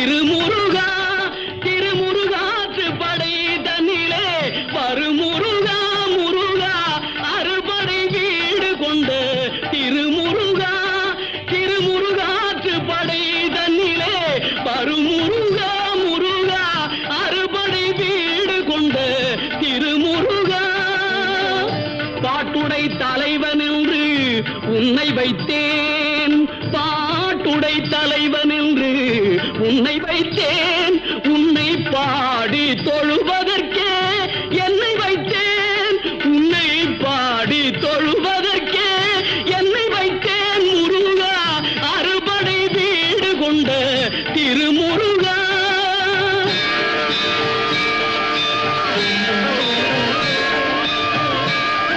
திருமுருகா திருமுருகாத்து படை தன்னிலே வருமுருகா முருகா அறுபடை வீடு கொண்ட. திருமுருகா திருமுருகாத்து படை தன்னிலே வருமுருகா முருகா அறுபடை வீடு கொண்ட. திருமுருகா காட்டுடை தலைவன் என்று உன்னை வைத்தேன். படை தலைவன் என்று உன்னை வைத்தேன். உன்னை பாடி தொழுவதற்கே என்னை வைத்தேன். உன்னை பாடி தொழுவதற்கே என்னை வைத்தேன். முருகா அறுபடை வீடு கொண்ட திருமுருகா.